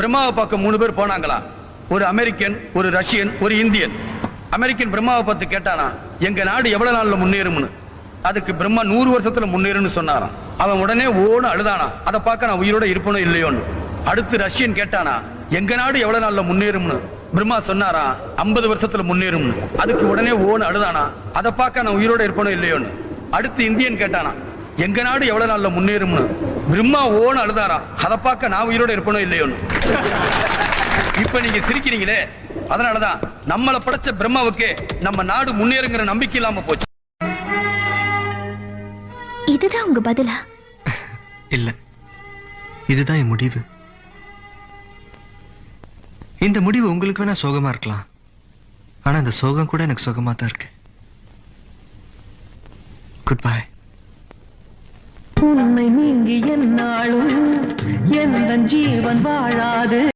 பிரம்மாவை பார்க்க மூணு பேர் போனாங்களா? ஒரு அமெரிக்கன் ஒரு ரஷ்யன் ஒரு இந்தியன். அமெரிக்கன் பிரம்மாவை பார்த்து கேட்டானா எங்க நாடு எவ்வளவு நாள்ல முன்னேறும்னு? அதுக்கு பிரம்மா நூறு வருஷத்துல முன்னேறும்னு சொன்னாராம். அவன் உடனே ஓடு அழுதானா அதை பார்க்க நான் உயிரோட இருப்பனோ இல்லையோன்னு? அடுத்து ரஷ்யன் கேட்டானா எங்க நாடு எவ்வளவு நாள்ல முன்னேறும்னு? பிரம்மா சொன்னாரா ஐம்பது வருஷத்துல முன்னேறும்னு. அதுக்கு உடனே ஓன்னு அழுதானா அதை பார்க்க நான் உயிரோட இருப்பனோ இல்லையோன்னு? அடுத்து இந்தியன் கேட்டானா எங்க நாடு எவ்வளவு நாள்ல முன்னேறும்னு? பிரம்மா ஓன்னு அழுதாரா அதை பார்க்க நான் உயிரோட இருப்பனோ இல்லையோன்னு? இப்ப நீங்க சிரிக்கிறீங்களே. அதனாலதான் நம்மள படைச்ச பிரம்மாவுக்கு நம்ம நாடு முன்னேறுங்கிற நம்பிக்கை இல்லாம போச்சு. இதுதான் உங்க பதிலா? இல்ல. இதுதான் என் முடிவு. இந்த முடிவு உங்களுக்கு வேணா சோகமா இருக்கலாம். ஆனா இந்த சோகம் கூட எனக்கு சோகமா தான் இருக்கு. குட் பை உன்னை நீங்கி என்னாலும் எந்த ஜீவன் வாழாது.